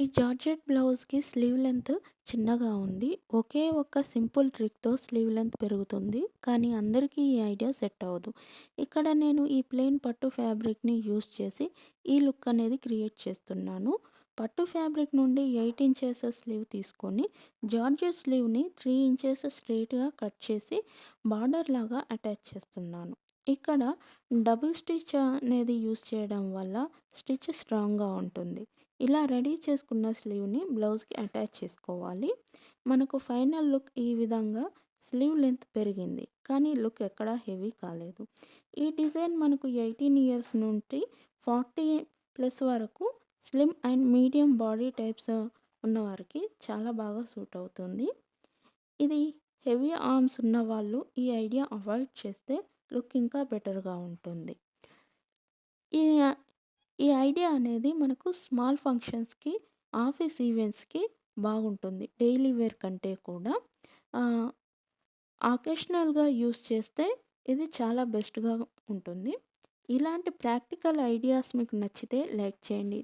ఈ జార్జెట్ బ్లౌజ్‌కి sleeve length చిన్నగా ఉంది. ఒకే ఒక్క సింపుల్ ట్రిక్‌తో స్లీవ్ లెంత్ పెరుగుతుంది. కానీ అందరికీ ఈ ఐడియా సెట్ అవ్వదు. ఇక్కడ నేను ఈ ప్లెయిన్ పట్టు ఫ్యాబ్రిక్‌ని యూస్ చేసి ఈ లుక్ అనేది క్రియేట్ చేస్తున్నాను. పట్టు ఫ్యాబ్రిక్ నుండి ఎయిట్ ఇంచెస్ స్లీవ్ తీసుకొని జార్జెట్ స్లీవ్‌ని త్రీ ఇంచెస్ స్ట్రెయిట్‌గా కట్ చేసి బార్డర్ లాగా అటాచ్ చేస్తున్నాను. ఇక్కడ డబుల్ స్టిచ్ అనేది యూస్ చేయడం వల్ల స్టిచ్ స్ట్రాంగ్‌గా ఉంటుంది. ఇలా రెడీ చేసుకున్న స్లీవ్‌ని బ్లౌజ్‌కి అటాచ్ చేసుకోవాలి. మనకు ఫైనల్ లుక్ ఈ విధంగా స్లీవ్ లెంత్ పెరిగింది. కానీ లుక్ ఎక్కడా హెవీ కాలేదు. ఈ డిజైన్ మనకు 18 ఇయర్స్ నుండి 40 ప్లస్ వరకు slim and medium body types ఉన్నవారికి చాలా బాగా సూట్ అవుతుంది. ఇది హెవీ ఆర్మ్స్ ఉన్నవాళ్ళు ఈ ఐడియా అవాయిడ్ చేస్తే లుక్ ఇంకా బెటర్‌గా ఉంటుంది. ఈ ఈ ఐడియా అనేది మనకు స్మాల్ ఫంక్షన్స్‌కి, ఆఫీస్ ఈవెంట్స్‌కి బాగుంటుంది. డైలీ వేర్ కంటే కూడా ఆకేషనల్గా అకేషనల్‌గా యూజ్ చేస్తే ఇది చాలా బెస్ట్‌గా ఉంటుంది. ఇలాంటి ప్రాక్టికల్ ఐడియాస్ మీకు నచ్చితే లైక్ చేయండి.